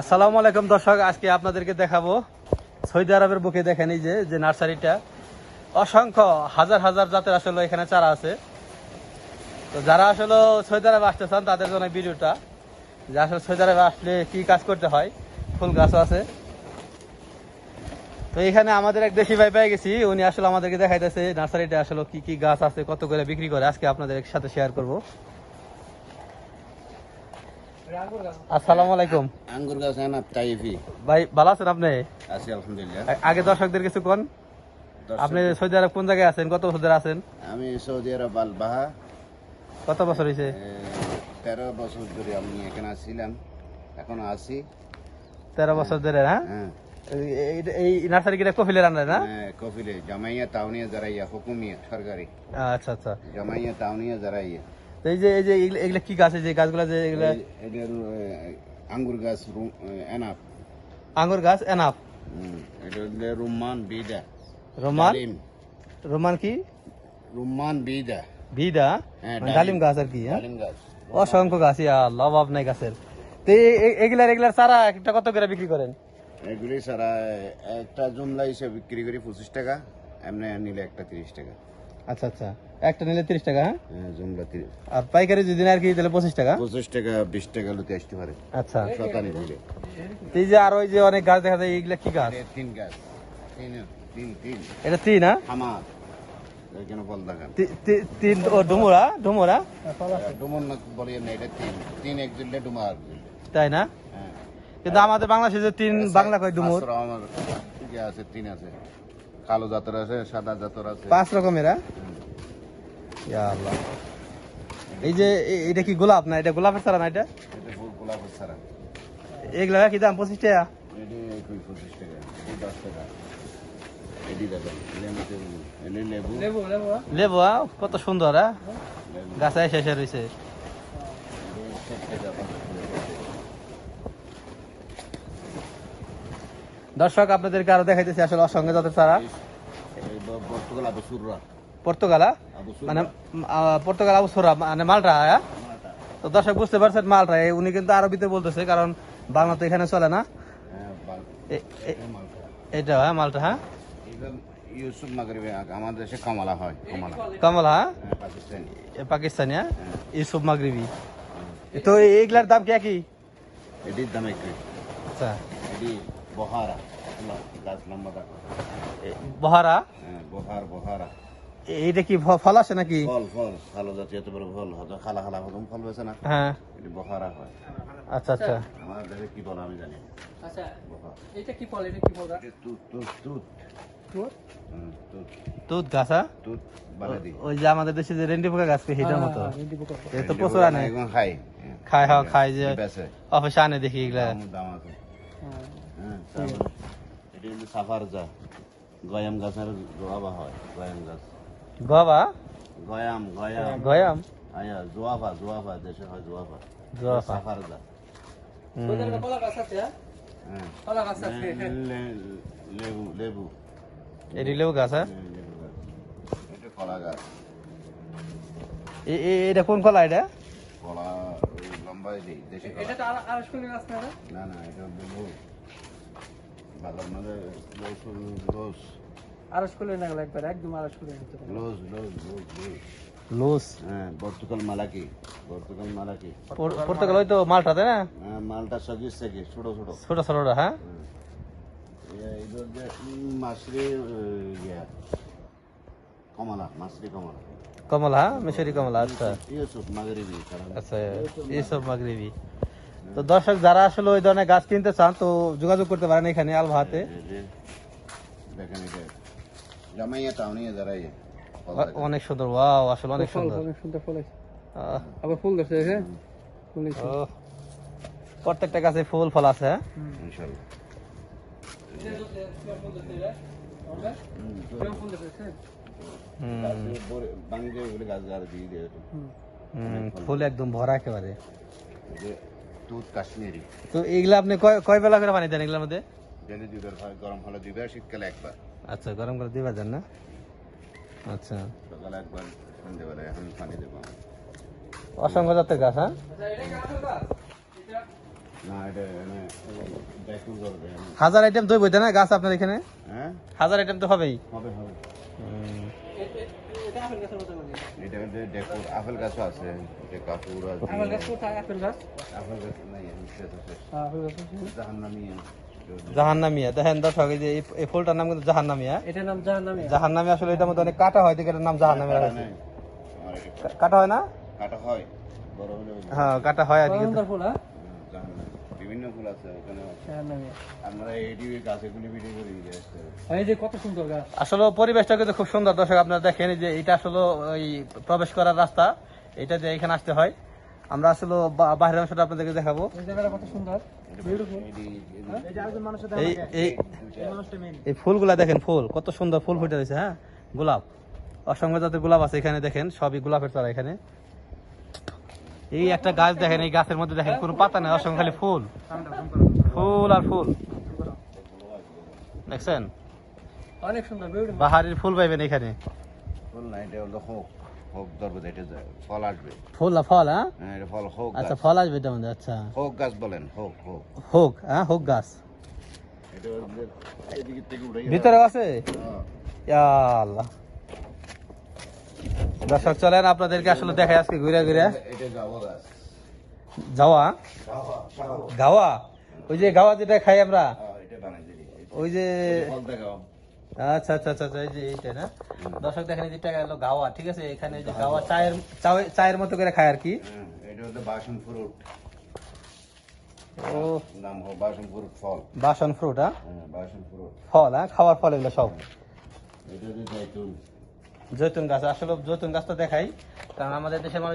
আসসালামু আলাইকুম দর্শক, আজকে আপনাদেরকে দেখাবো সৌদি আরবের বুকে দেখেন এই যে যে নার্সারিটা। অসংখ্য, হাজার হাজার জাতের আসলে এখানে চারা আছে। তো যারা আসলে সৌদি আরবে আসতে চান, তাদের জন্য ভিডিওটা। যে আসলে সৌদি আরবে আসলে কি কাজ করতে হয়, ফুল গাছও আছে। তো এখানে আমাদের এক দেশি ভাই পেয়ে গেছি, উনি আসলে আমাদেরকে দেখাইতেছে নার্সারিটা আসলে কি কি গাছ আছে, কত করে বিক্রি করে, আজকে আপনাদের সাথে শেয়ার করব। আসসালামু আলাইকুম। আঙ্গুর গাছ আনা তাইফি। ভাই ভালো আছেন আপনি? আছি আলহামদুলিল্লাহ। আগে দর্শকদের কিছু কোন। আপনি সৌদি আরব কোন জায়গায় আছেন? কত বছর আছেন? আমি সৌদি আরব আল বাহা কত বছর হয়েছে তেরো বছর ধরে আমি এখানে ছিলাম এখন আছি। তেরো বছর ধরে হ্যাঁ? হ্যাঁ। এই- নার্সারি কিনা কফিলের আন্ডারে না? হ্যাঁ, কফিলে। জামাইয়া তাউনিয়া জারাইয়া হুকুমিয়া সরকারি। আচ্ছা আচ্ছা। জামাইয়া তাউনিয়া জারাইয়া। তো এই যে এই যে এগুলা- কি গাছ? এই যে গাছগুলা যে এগুলা আঙ্গুর গাছ এনাফ আঙ্গুর গাছ এনাফ এটা হচ্ছে বিদা। রোমান রোমান কি? রুম্মান বিদা। ভিদা হ্যাঁ, মানে ডালিম। গাছ আর কি হ্যাঁ? অসংখ্য গাছ ইয়া আল্লাহ অভাব নাই গাছের। তো এগুলার এগুলার চারা একটা কত করে বিক্রি করেন? এগুলি সারা একটা জুমলা হিসেবে বিক্রি করি পঁচিশ টাকা এমনি নিলে একটা তিরিশ টাকা। আচ্ছা আচ্ছা। একটা নিলে তিরিশ টাকা হ্যাঁ? হ্যাঁ, জুমলা তিরিশ। আর পাইকারি যদি আর কি তাহলে পঁচিশ টাকা? পঁচিশ টাকা বিশ টাকা লুতে আসতে পারে। আচ্ছা। শতানি দিলে এই যে আর ওই যে অনেক গাছ দেখা যায় এইগুলা কি গাছ? তিন গাছ। তিন তিন এটা তিন হ্যাঁ? তি- তিন ও ডুমুরা ডুমুরা? ডুমন না বলি না এটা তিন। তিন এক দিলে ডুমার তাই না? হ্যাঁ। কিন্তু আমাদের বাংলাদেশে যে তিন বাংলা কয় ডুমুর? আমার ইয়ে আছে তিন আছে। কালো জাতর আছে সাদা জাতর আছে। পাঁচ রকমের হ্যাঁ? আল্লাহ। এই যে এটা কি গোলাপ? না এটা গোলাপের চারা না এটা? এটা ফুল গোলাপ ছাড়া এগুলা কি দাম পঁচিশ টাকা? পঁচিশ টাকা দশ টাকা। লেবু লেবু। হ্যাঁ? কত সুন্দর হ্যাঁ? লেবু শেষে রয়েছে এটি ষাট টাকা পঞ্চাশ টাকা। দর্শক আপনাদেরকে আরও দেখাইতেছি আসলে জাতের চারা। এই ব- পর্তুগাল মানে পর্তুগাল আবসরা মানে মালটা? তো দর্শক বুঝতে পারছেন মালটা। উনি কিন্তু আরবিতে বলতেছে কারণ বাংলা তো এখানে চলে না। হ্যাঁ, মালটা। এটা হ্যাঁ মালটা হ্যাঁ? ইউসুফ মাগরিবে আমাদের দেশে কমলা হয়? কমলা কমল হ্যাঁ হ্যাঁ, পাকিস্তানি এ পাকিস্তানি হ্যাঁ। ইউসুফ মাগরিবি। তো এইগুলার দাম কি একই? এটির দাম একটু আচ্ছা। এটি বহারা গাছ লম্বা দেখো এ, বহারা? হ্যাঁ বহার বহারা। কি ফল আছে নাকি? ফল ফল ভালো জাতীয় এত বড় ফল খালা খালা ফল হয়েছে না। হ্যাঁ। এটি বহারা হয়। আচ্ছা আচ্ছা। আমাদের দেশে কি বলে আমি জানি আচ্ছা বহার। এটা কি ফল এটা কি ফল তুত তুত তুত। তোর হুম, তুত। দুধ গাছ হ্যাঁ? তুত ওই যে আমাদের দেশে যে রেন্ডি পোকা গাছ হিটার মতো? তো প্রচুর আনে। খাই খায় হ্যাঁ খায় যে অফিসে আনে দেখি এগুলা। দাম আছে। হ্যাঁ। এটি হলো সাফার যা গয়াম। গাছের জোয়াবা হয় গয়াম গাছ গবা গয়াম গয়াম গয়াম আয়া জোয়াবা জোয়াবা দেশে হয় জোয়াবা জোয়াফা সাফার যা কলা গাছ আছে হ্যাঁ? কলা গাছ আছে লেবু লেবু এটি লেবু গাছ হ্যাঁ লেবু গাছ এটা? কলা গাছ এ- এ- এটা কোন কলা। এটা কলা এটা তো আর আর গাছ না না না এটা লেবু। বাজার মধ্যে রোজ রোজ আর স্কুলের না গেলে একদম আর স্কুলের নিতে পারে রোজ রোজ রোজ রোজ হ্যাঁ পর্তুগাল মালাকি পর্তুগাল মালাকি। পর্তুগাল ওই মালটা তাই না? হ্যাঁ, মালটা সজিস থেকে ছোট ছোট। ছোট ছোটটা হ্যাঁ? হ্যাঁ। যে মাছরি ইয়া কমলা মাছরি কমলা। কমলা হ্যাঁ? মিশরি কমলা আচ্ছা। ইউসুফ মাগরিবি আচ্ছা এইসব মাগরিবি। তো দর্শক যারা আসলে ওই ধরনের গাছ কিনতে চান তো যোগাযোগ করতে পারেন এখানে আলভাতে অনেক সুন্দর ওয়াও আসলে অনেক সুন্দর। অনেক সুন্দর ফল আছে। আবার ফুল ধরছে হ্যাঁ ফুল আছে প্রত্যেকটা গাছে ফুল ফল আছে হ্যাঁ? ইনশাআল্লাহ ফুল একদম ভরা একেবারে। দুধ কাশ্মীরি। তো এইগুলা আপনি কয় কয় বেলা করে পানি দেন এগুলোর মধ্যে? ডেলি দুইবার হয় গরম হলে দুইবার শীতকালে একবার। আচ্ছা গরম করে দিবা দেন না? আচ্ছা। সকালে একবার সন্ধ্যেবেলা এখন পানি দেবো। অসংখ্য জাতের গাছ হ্যাঁ? মানে হাজার আইটেম দই বইতে না? গাছ আপনার এখানে? হ্যাঁ? হাজার আইটেম তো হবেই। হবে হবে। এটা আপেল গাছের মতো লাগে এটা মধ্যে ডেকোর আপেল গাছও আছে এটা কাপুর আছে আপেল গাছ কোথায়? আপেল গাছ? আপেল গাছ নাই আমি শেষ। আছে হ্যাঁ, আপেল গাছ জাহান্নামিয়া। জাহান্নামিয়া দেখেন দর্শক যে এই- এই ফুলটার নাম কিন্তু জাহান্নামিয়া। এটার নাম জাহান্নামী জাহান্নামি আসলে এটার মধ্যে অনেক কাটা হয় দেখে এটার নাম জাহান্নামি রাখা হয়েছে। আমার এটা কা- কাটা হয় না? কাটা হয় বড় হলে হ্যাঁ কাটা হয় আর কি। সুন্দর ফুল হ্যাঁ? জাহান্নামি বিভিন্ন ফুল আছে ওখানে। জাহান্নামী আমরা গাছেগুলি ভিডিও করি যে আসতে এই যে কত সুন্দর গাছ। আসলে পরিবেশটা কিন্তু খুব সুন্দর। দর্শক আপনারা দেখেন যে এটা আসলে ওই প্রবেশ করার রাস্তা। এটা দিয়ে এখানে আসতে হয়। আমরা আসলে বাইরের অংশটা আপনাদেরকে দেখাবো। এই যে ফুলগুলা দেখেন ফুল। কত সুন্দর ফুল ফুটে রয়েছে হ্যাঁ? গোলাপ। অসংখ্য জাতের গোলাপ আছে এখানে দেখেন। সবই গোলাপের চারা এখানে। এই একটা গাছ দেখেন এই গাছের মধ্যে দেখেন কোনো পাতা নেই অসংখ্য খালি ফুল। ফুল আর ফুল। দেখছেন? অনেক সুন্দর বাহারির ফুল পাইবেন এখানে। ফুল না এটা হলো হোক হোক এটা ফল আসবে। ফুল না ফল হ্যাঁ? হ্যাঁ এটা ফল হোক আচ্ছা ফল আসবে আচ্ছা। হোক গাছ বলেন হোক হোক। হোক হ্যাঁ হোক গেছে। ভিতরে আছে? হ্যাঁ। আল্লাহ। দর্শক চলেন আপনাদেরকে আসলে দেখাই আজকে ঘুরে ঘুরে। গাওয়া যাওয়া গাওয়া? ওই যে গাওয়া যেটা খাই আমরা? হ্যাঁ, ওই যে আচ্ছা আচ্ছা আচ্ছা আচ্ছা, এই যে এইটা না? দর্শক দেখেন যেটা গেল গাওয়া ঠিক আছে? এখানে যে গাওয়া চায়ের চায়ের মতো করে খায় আর কি। হ্যাঁ, এটা হচ্ছে বাসন ফ্রুট ও। নাম বাসন ফ্রুট ফল। বাসন ফ্রুট হ্যাঁ? হ্যাঁ বাসন ফ্রুট ফল হ্যাঁ? খাওয়ার ফল এগুলো সব। এটা জৈতুন গাছ। আসলে জৈতুন গাছটা দেখাই। কারণ আমাদের দেশে মানুষ